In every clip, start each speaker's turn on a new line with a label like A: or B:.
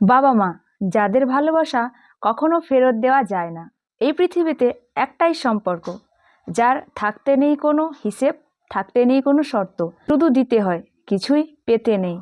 A: বাবা মা, যাদের ভালোবাসা কখনো ফেরত দেওয়া যায় না। এই পৃথিবীতে একটাই সম্পর্ক, যার থাকতে নেই কোনো হিসেব, থাকতে নেই কোনো শর্ত, শুধু দিতে হয়, কিছুই পেতে নেই।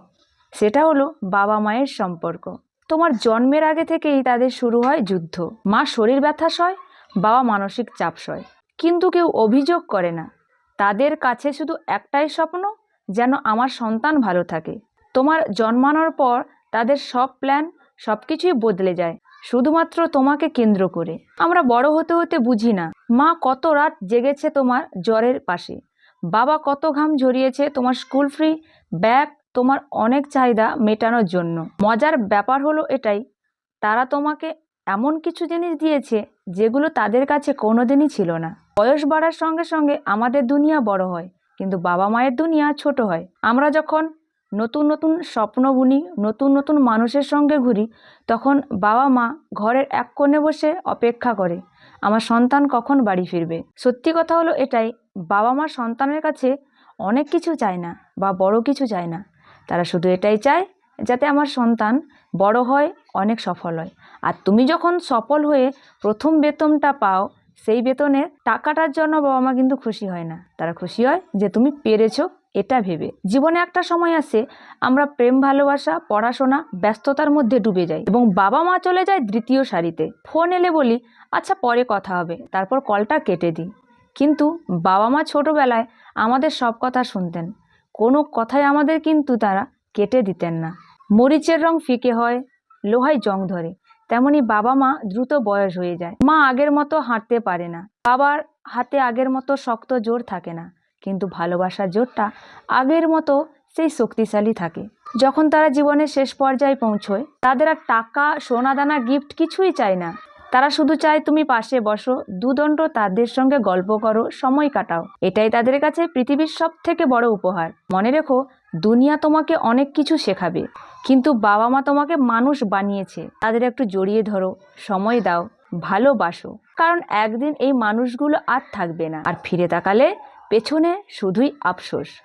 A: সেটা হলো বাবা মায়ের সম্পর্ক। তোমার জন্মের আগে থেকেই তাদের শুরু হয় যুদ্ধ। মা শরীর ব্যথা সয়, বাবা মানসিক চাপ সয়। কিন্তু কেউ অভিযোগ করে না, তাদের কাছে শুধু একটাই স্বপ্ন, যেন আমার সন্তান ভালো থাকে। তোমার জন্মানোর পর তাদের সব প্ল্যান সব কিছুই বদলে যায়। শুধুমাত্র তোমাকে কেন্দ্র করে। আমরা বড় হতে হতে বুঝি না, মা কত রাত জেগেছে তোমার জ্বরের পাশে। বাবা কত ঘাম ঝরিয়েছে তোমার স্কুল ফ্রি ব্যাগ তোমার অনেক চাহিদা মেটানোর জন্য। মজার ব্যাপার হলো এটাই, তারা তোমাকে এমন কিছু জিনিস দিয়েছে যেগুলো তাদের কাছে কোনোদিনই ছিল না। বয়স বাড়ার সঙ্গে সঙ্গে আমাদের দুনিয়া বড় হয়, কিন্তু বাবা মায়ের দুনিয়া ছোট হয়। আমরা যখন নতুন নতুন স্বপ্ন বুনি, নতুন নতুন মানুষের সঙ্গে ঘুরি, তখন বাবা মা ঘরের এক কোণে বসে অপেক্ষা করে, আমার সন্তান কখন বাড়ি ফিরবে? সত্যি কথা হলো এটাই, বাবা মা সন্তানের কাছে অনেক কিছু চায় না বা বড় কিছু চায় না। তারা শুধু এটাই চায় যাতে আমার সন্তান বড় হয়, অনেক সফল হয়। আর তুমি যখন সফল হয়ে প্রথম বেতনটা পাও, সেই বেতনের টাকাটার জন্য বাবা মা কিন্তু খুশি হয় না। তারা খুশি হয় যে তুমি পেরেছ এটা ভেবে। জীবনে একটা সময় আসে, আমরা প্রেম, ভালোবাসা, পড়াশোনা, ব্যস্ততার মধ্যে ডুবে যাই এবং বাবা মা চলে যায় দ্বিতীয় সারিতে। ফোন এলে বলি আচ্ছা পরে কথা হবে। তারপর কলটা কেটে দিই। কিন্তু বাবা মা ছোটোবেলায় আমাদের সব কথা শুনতেন। কোনো কথাই আমাদের কিন্তু তারা কেটে দিতেন না। মরিচের রং ফিকে হয়, লোহায় জং ধরে। তেমনি বাবা মা দ্রুত বয়স হয়ে যায়। মা আগের মতো হাঁটতে পারে না। বাবার হাতে আগের মতো শক্ত জোর থাকে না। কিন্তু ভালোবাসার জোরটা আগের মতো সেই শক্তিশালী থাকে। যখন তারা জীবনের শেষ পর্যায়ে পৌঁছয়, তাদের আর টাকা, সোনাদানা গিফট কিছুই চায় না। তারা শুধু চায়, তুমি পাশে বসো, দুদণ্ড তাদের সঙ্গে গল্প করো, সময় কাটাও। এটাই তাদের কাছে পৃথিবীর সব থেকে বড় উপহার। মনে রেখো, দুনিয়া তোমাকে অনেক কিছু শেখাবে, কিন্তু বাবা মা তোমাকে মানুষ বানিয়েছে। তাদের একটু জড়িয়ে ধরো, সময় দাও, ভালোবাসো। কারণ একদিন এই মানুষগুলো আর থাকবে না। আর ফিরে তাকালে পেছনে শুধুই আফসোস।